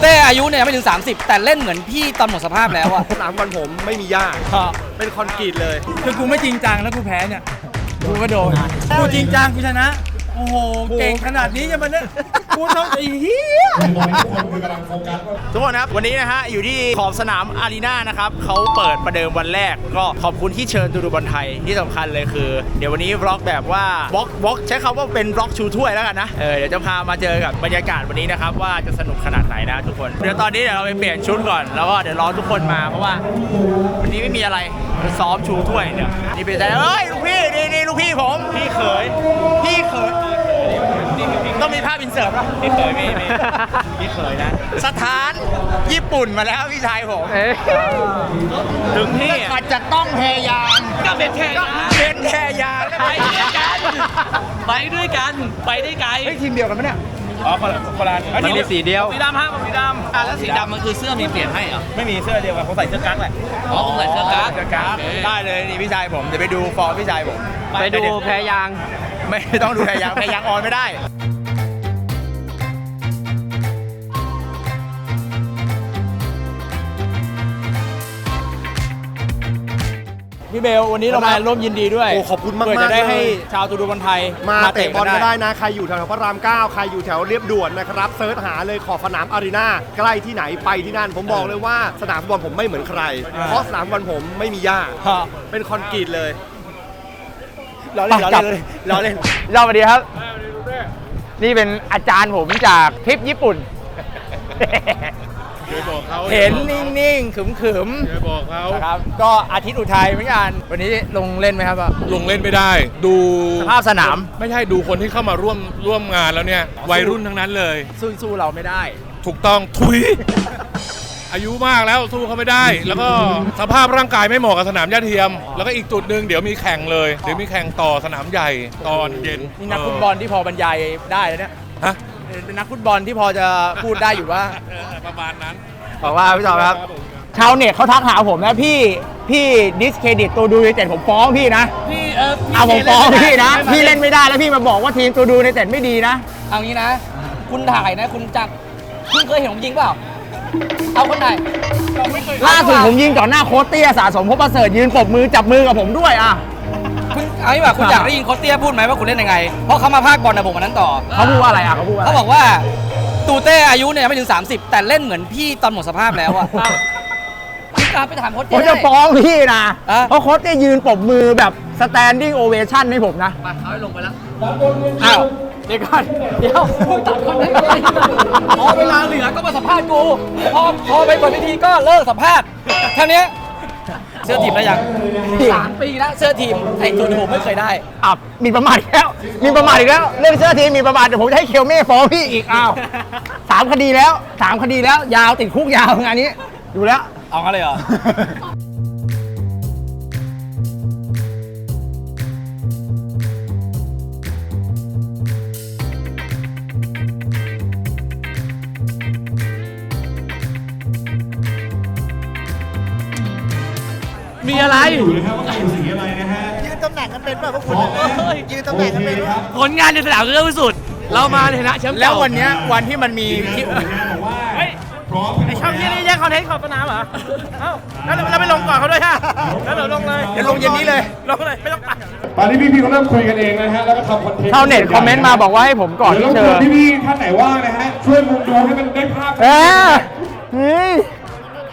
เต้อายุเนี่ยยังไม่ถึง 30 แต่เล่นเหมือนพี่ตอนหมดสภาพแล้วอะ สนามบอลผมไม่มีหญ้าเป็นคอนกรีตเลย คือกูไม่จริงจังแล้วกูแพ้เนี่ย กูก็โดน กูจริงจังกูชนะ โอ้โห เก่งขนาดนี้ยังมาเนี่ยกูต้องไอ้เหี้ยทุกคนครับ วันนี้นะฮะ อยู่ที่ขอบสนามอารีนานะครับเขาเปิดประเดิมวันแรก ก็ขอบคุณที่เชิญตูดูบอลไทยที่สำคัญเลยคือ เดี๋ยววันนี้บล็อกแบบว่าบล็อกบล็อกใช้คำว่าเป็นบล็อกชูถ้วยแล้วกันนะ เออ เดี๋ยวจะพามาเจอกับบรรยากาศวันนี้นะครับ ว่าจะสนุกขนาดไหนนะทุกคน เดี๋ยวตอนนี้เดี๋ยวเราไปเปลี่ยนชุดก่อน แล้วก็เดี๋ยวรอทุกคนมาเพราะว่าวันนี้ไม่มีอะไรซ้อมชูถ้วยเนี่ยนี่เป็นใจเอ้ยลูกพี่นี่นี่ลูกพี่ผมพี่เขยพี่เขยต้อง มีภาพอินเสิร์ตป่ะพี่เขยมีมีพี่เขยนะ สถานญี่ปุ่นมาแล้วพี่ชายผมถึงที่อาจจะต้องแพยางก็เป็นแพยางเป็นแพยางไปด้วยกัน ไปด้วยกัน ไปได้ไกลเฮ้ยทีมเดียวกันไหมเนี่ยอ๋อคนละคนละมันมีสีเดียวสีดำฮะสีดำอะแล้วสีดำมันคือเสื้อมีเปลี่ยนให้เหรอไม่มีเสื้อเดียวกันเขาใส่เสื้อกั๊กแหละอ๋อผมใส่เสื้อกั๊กเสื้อกั๊กได้เลยนี่พี่ชายผมเดี๋ยวไปดูฟอร์มพี่ชายผมไปดูแพยาง ไม่ต้องดูแพยางแพยางออนไม่ได้ พี่เบลวันนี้เรามาร่วมยินดีด้วยโอ้ขอบคุณมากๆเพื่อจะได้ให้เลย ชาวตูดูบอลไทยมาเตะบอลก็ได้นนะใครอยู่แถวพระราม9ใครอยู่แถวเรียบด่วนนะครับเซิร์ชหาเลยขอบสนามอารีนาใกล้ที่ไหนไปที่นั่น ผมบอกเลยว่าสนามฟุตบอลผมไม่เหมือนใคร เพราะสนามบอลผมไม่มีหญ้าฮะเป็นคอนกรีตเลยล้อเล่นล้อเล่นล้อเล่นเราสวัสดีครับ นี่เป็นอาจารย์ผมจากทริปญี่ปุ่น เห็นนิ่งๆขึมๆบอกเขาครับ ก็อาทิตย์อุทัยเหมือนกันวันนี้ลงเล่นไหมครับอะลงเล่นไม่ได้ ดูสภาพสนามไม่ใช่ดูคนที่เข้ามาร่วมร่วมงานแล้วเนี่ย วัยรุ่นทั้งนั้นเลย สู้สู้เราไม่ได้ ถูกต้องทุย อายุมากแล้วสู้เขาไม่ได้ แล้วก็สภาพร่างกายไม่เหมาะกับสนามหญ้าเทียม แล้วก็อีกจุดหนึ่งเดี๋ยวมีแข่งเลย เดี๋ยวมีแข่งต่อสนามใหญ่ตอนเย็นนี่นักฟุตบอลที่พอบรรยายได้แล้วเนี่ย ฮะ เป็นนักฟุตบอลที่พอจะพูดได้อยู่ว่าเออประมาณนั้นบอกว่าพี่จอมครับชาวเน็ตเขาทักหาผมนะพี่พี่ดิสเครดิตตัวดูในเต็ดผมฟ้องพี่นะพี่เออเอาผมฟ้องพี่นะ พี่เล่นไม่ได้แล้วพี่มาบอกว่าทีมตัวดูในเต็ดไม่ดีนะ เอางี้นะ คุณถ่ายนะคุณจับคุณเคยเห็นผมยิงเปล่า เอาคนไหน ล่าสุดผมยิงต่อหน้าโค้ชเตี้ยสะสมพบประเสริฐยืนปรบมือจับมือกับผมด้วยอะ คุณเอางี้ว่าคุณอยากได้ยินโคชเตี้ยพูดไหมว่าคุณเล่นยังไง เพราะเขามาพากย์บอลนะผมวันนั้นต่อ เขาพูดว่าอะไรอะเขาพูดว่าะไรเขาบอกว่าตูเต้อายุเนี่ยยังไม่ถึง 30 แต่เล่นเหมือนพี่ตอนหมดสภาพแล้วอะคุณตามไปถามโคชผเต้มจะได้ฟ้องพี่นะ อะ เพราะโค้ชเตี้ยยืนปรบมือแบบ standing ovation ให้ผมนะไปเอาให้ลงไปแล้ว อ้าวเดี๋ยวก่อนเดี๋ยวตัดคนได้ไหมพอเวลาเหลือก็มาสัมภาษณ์กู พอพอไปบนพิธีก็เลิกสัมภาษณ์เท่านี้ เสื้อทีมแล้วยังสามปีแล้วเสื้อทีมไอ้ตัวที่ผมไม่เคยได้อับมีประมาทอีกแล้ว มีประมาทอีกแล้ว เรื่องเสื้อทีมมีประมาทเดี๋ยวผมจะให้เคลเม่ฟ้องพี่อีกอ้าวสามคดีแล้วสามคดีแล้ว ยาวติดคุกยาวงานนี้ ดูแล้ว เอางั้นเลยเหรอ มีอะไรยืนตำแหน่งกันเป็นป่ะพวกคุณยืนตำแหน่งกันเป็นป่ะผลงานในสนามคือเรื่องที่สุด เรามาในฐานะแชมป์แล้ววันเนี้ยวันที่มันมีที่ไอช่องที่นี่แย่งคอนเทนต์ขอบสนามเหรอ เอ้า แล้วเราไม่ลงก่อนเขาด้วยฮะ แล้วเราลงเลยเดี๋ยวลงเย็นนี้เลยลงเลย ไม่ต้องตัดตอนนี้พี่ๆเขาเริ่มคุยกันเองนะฮะแล้วก็ทำคอนเทนต์ชาวเน็ตคอมเมนต์มาบอกว่าให้ผมก่อนเดี๋ยวที่รบเจกวอนพี่ๆท่านไหนว่างนะฮะช่วยมุงดูให้มันได้ภาพ เออเฮ้ย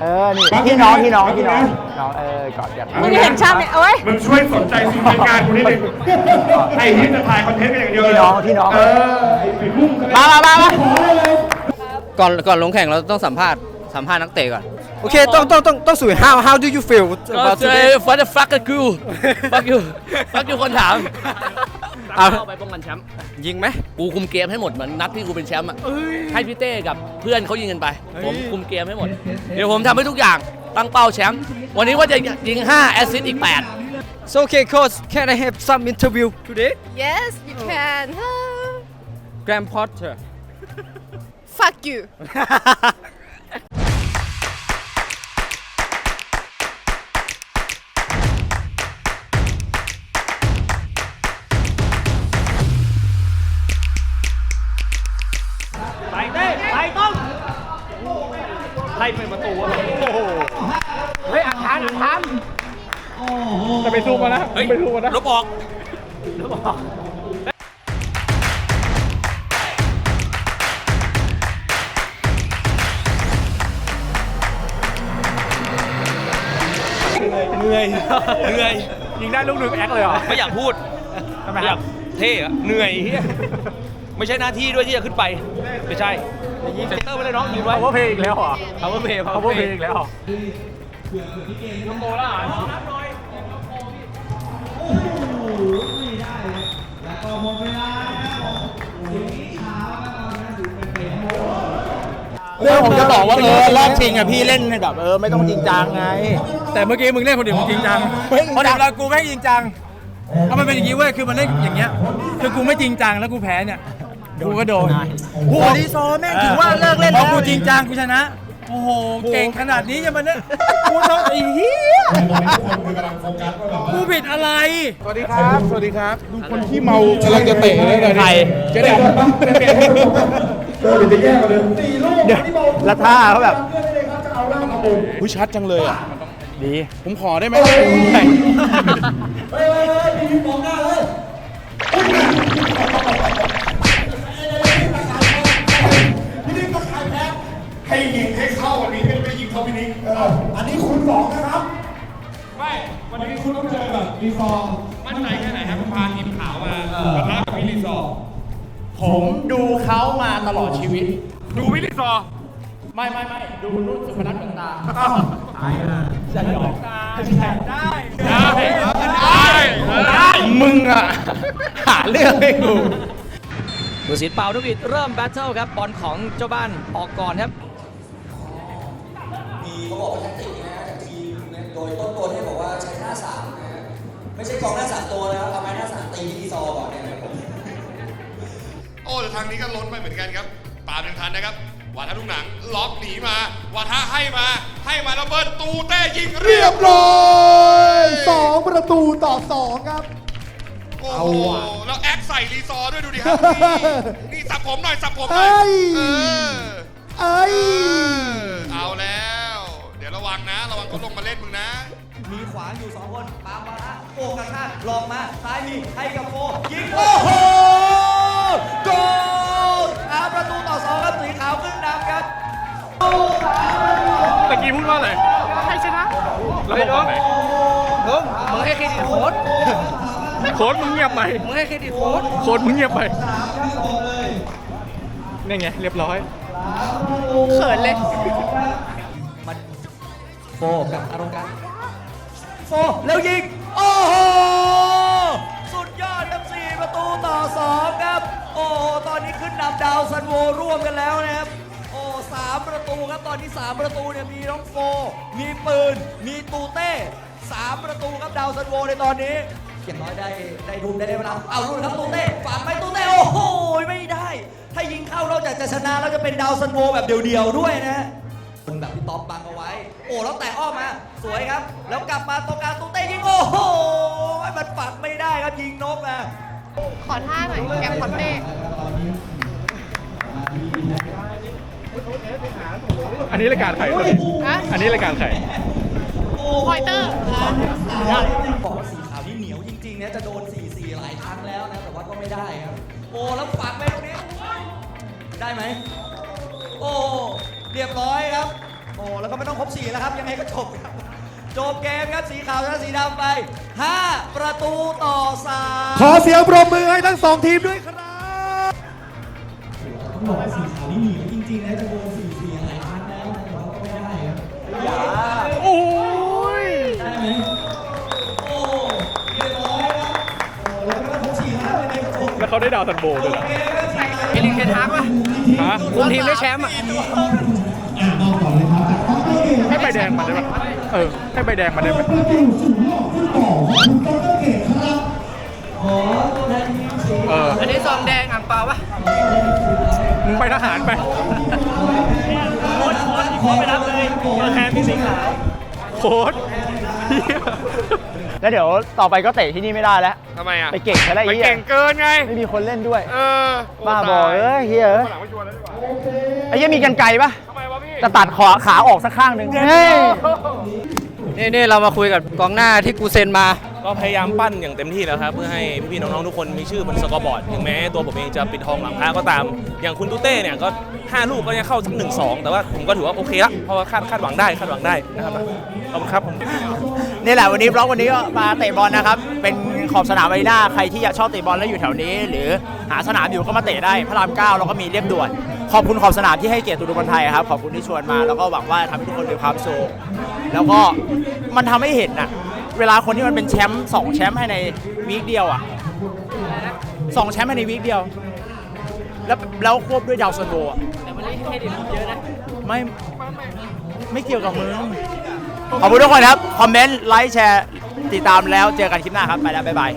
เออ นี่พี่น้องพี่น้องพี่น้องน้องเออกอดกัน มึงเห็นชาติเนี่ยเอ้ยมันช่วยสนใจสิ่งในงานกูนิดนึงไอ้ที่จะถ่ายคอนเทนต์กันอย่างเดียวเลยพี่น้องพี่น้อง เออไอ้ฝีมุ่งใช่ไหมามามามา ขอได้เลย ก่อนก่อนลงแข่งเราต้องสัมภาษณ์สัมภาษณ์นักเตะก่อนโอเคต้องต้องต้องต้องสื่อ how how do you feel ก็เจอ what the fuck กับกู fuck you fuck you คนถาม เอาเข้าไปป้องกันแชมป์ยิงไหมกูคุมเกมให้หมดเหมือนนัดที่กูเป็นแชมป์อะให้พี่เต้กับเพื่อนเขายิงกันไปผมคุมเกมให้หมด เดี๋ยวผมทำให้ทุกอย่างตั้งเป้าแชมป์วันนี้ว่าจะยิง5แอสซิสต์อีก 8 so okay coach can I have some interview today Yes, you can. Graham Potter Fuck you. สู้มานะไปสู้มานะ ลบออกแล้วบอกเหนื่อย เหนื่อย ยิงได้ลูกหนึ่งแอคเลยเหรอ ไม่อยากพูดทำไมไม่คอรัยาบกเท่อะเหนื่อยเหี้ยไม่ใช่หน้าที่ด้วยที่จะขึ้นไป ไม่ใช่ยิงเซนเตอร์ไปเลยน้องยิงไว้ power play อีกแล้วเหรอ power play power play อีกแล้วเหรอ เรื่องผมจะบอกว่าเออรอบชิงอะพี่เล่นแบบเออไม่ต้องจริงจังไง แต่เมื่อกี้มึงเล่นคนเดียวมึงจริงจังเฮ้ยพอถึงเรากูไม่จริงจังถ้ามันเป็นอย่างนี้เว้ยคือมันเล่นอย่างเงี้ยคือกูไม่จริงจังแล้วกูแพ้เนี่ยกูก็โดนโอ้โหดีโซแม่งถือว่าเลิกเล่นแล้วกูจริงจังกูชนะ โอ้โห เก่งขนาดนี้ยังมันเนี่ยกูต้องไอ้เหี้ยกูผิดอะไร สวัสดีครับ สวัสดีครับ ดูคนที่เมากำลังจะเตะเลยใครจะได้เดี๋ยวแล้วท่าเขาแบบผู้ชัดจังเลยอะดี ผมขอได้ไหม ให้ยิงให้เข้าวันนี้ไม่ได้ยิงเข้าพี่นิกอันนี้คุณสองนะครับ ไม่ วันนี้คุณต้องเจอแบบรีซอร์มั่นใจแค่ไหนครับพาทีมขาวมาปะทะกับพี่รีซอร์ผมดูเขามาตลอดชีวิต ดูพี่รีซอร์ไม่ไม่ไม่ดูนุ่นสุพนัทเหมือนตาได้ได้มึงอะ หาเรื่องให้กูผู้สินเป่าทุกอิดเริ่มแบทเทิลครับบอลของเจ้าบ้านออกก่อนครับมี เขาบอกว่าแทคติกนะฮะจากทีมนะโดยต้นตัวที่บอกว่าใช้หน้าสามนะฮะไม่ใช่กองหน้าสามตัวนะครับเอาไม้หน้าสามตีที่ซอก่อนเนี่ยนะครับผมโอ้แต่ทางนี้ก็ล้นไปเหมือนกันครับปาดยังทันนะครับวาทะลูกหนังล็อกหนีมาวาทะให้มาให้มาแล้วเบิร์ตูเต้ยิงเรียบร้อยสองประตูต่อสองครับ โอ้โหแล้วแอคใส่รีซอร์ด้วยดูดิครับนี่นี่สับผมหน่อยสับผมหน่อยเออเอ้ย เอาแล้วเดี๋ยว ระวังนะ ระวังเขาลงมาเล่นมึงนะ มีขวางอยู่สองคนปาล์มวาระโอ้กระชากลองมา ซ้ายมีให้กับโฟยิงโอ้โหโกลอาประตูต่อสองครับสีขาวขึ้นนำครับตะกี้พูดว่าอะไรใครชนะแล้วบอกว่าไหนมึงให้เครดิตโค้ดโค้ดมึงเงียบไหมมึงให้เครดิตโค้ดโค้ดมึงเงียบไปนี่ไงเรียบร้อยเขินเลยโฟ กับอารมณ์การโฟแล้วยิง โอ้โห สุดยอดครับสี่ประตูต่อสองครับ โอ้โห ตอนนี้ขึ้นนำดาวซันโวร่วมกันแล้วนะครับ โอ้สามประตูครับ ตอนนี้สามประตูเนี่ยมีน้องโฟ มีปืน มีตูเต้สามประตูครับดาวซันโวในตอนนี้อย่างน้อยได้ได้รุมได้ได้เวลาเอารุ่นครับตูเต้ฝากไปตูเต้โอ้โหไม่ได้ ถ้ายิงเข้านอกจากจะชนะแล้วจะเป็นดาวซันโวแบบเดี่ยวๆด้วยนะฮะคนแบบพี่ต๊อบบังเอาไว้โอ้แล้วแต่อ้อมมาสวยครับ แล้วกลับมาตรงกลางตุ้เต้ยิงโอ้โหมันปัดไม่ได้ครับยิงนกนะขอท่าหน่อยแกมคอนเต้อันนี้รายการใครฮะอันนี้รายการใครพอยเตอร์บอกว่าสีขาวนี่เหนียวจริงๆนะจะโดน4-4หลายครั้งแล้วนะแต่ว่าก็ไม่ได้ครับโอ้แล้วปัดไปตรงนี้ได้ไหมโอ้เรียบร้อยครับ โอ้แล้วก็ไม่ต้องครบ4แล้วครับ ยังไงก็จบครับ จบเกมครับสีขาวชนะสีดำไป 5 ประตูต่อ3ขอเสียงปรบมือให้ทั้งสองทีมด้วยครับต้องบอกว่าสีขาวนี่เหนียวจริงๆนะจะโดนสี่สี่หลายครั้งแล้วนะแต่ว่าก็ไม่ได้ครับอย่าโอ้ยได้ไหมโอ้เรียบร้อยครับโอ้แล้วก็ทุกสี่ห้าเป็นไงก็จบแล้วเขาได้ดาวซันโบด้วยนะเกมครับสีขาวเอลิกเทนฮากป่ะฮะคุมทีมได้แชมป์อะ ให้ใบแดงมาได้ไหมเออ ให้ใบแดงมาได้ไหมเออ อันนี้ซองแดงอ่างเปล่าป่ะมึงไปทหารไปโค้ดโค้ดโค้ดไปรับเลยตัวแทนพี่สิงห์ขาวโค้ดเหี้ยแล้วเดี๋ยวต่อไปก็เตะที่นี่ไม่ได้แล้วทำไมอะ ไปเก่งแค่ไรไปเหี้ยเก่งเกินไง ไม่มีคนเล่นด้วย เออ บ้าบอเอ้ยเฮียเอ้ยหลังไม่ชวนแล้วดีกว่าไอ้เหี้ยมีกันไกลปะทำไมวะพี่ จะตัดขอขาออกสักข้างหนึ่งเฮ้ยนี่นี่เรามาคุยกับกองหน้าที่กูเซ็นมา ก็พยายามปั้นอย่างเต็มที่แล้วครับ เพื่อให้พี่ๆน้องๆทุกคนมีชื่อบนสกอร์บอร์ดถึงแม้ตัวผมเองจะปิดทองหลังพระก็ตาม อย่างคุณตูเต้เนี่ยก็ 5 ลูกก็ยังเข้าสักหนึ่งสองแต่ว่าผมก็ถือว่าโอเคละเพราะว่าคาดคาดหวังได้คาดหวังได้นะครับขอบคุณครับผมนี่แหละวันนี้บล็อกวันนี้ก็มาเตะบอลนะครับ เป็นขอบสนามอารีนาใครที่อยากชอบเตะบอลแล้วอยู่แถวนี้ หรือหาสนามอยู่ก็มาเตะได้พระรามเก้าแล้วก็มีเรียบด่วน ขอบคุณขอบสนามที่ให้เกียรติตูดูบอลไทยครับขอบคุณที่ชวนมา แล้วก็หวังว่าทำให้ทุกคนมีความสุขแล้วก็มันทำให้เห็นอะเวลาคนที่มันเป็นแชมป์สองแชมป์ให้ในวีคเดียวอะสองแชมป์ภายในวีคเดียว แล้วแล้วควบด้วยดาวซันโวอะแต่มันเครดิตเยอะนะไม่ไม่เกี่ยวกับมึงขอบคุณทุกคนครับ คอมเมนต์ ไลค์ แชร์ ติดตามแล้วเจอกันคลิปหน้าครับ ไปแล้ว บ๊ายบาย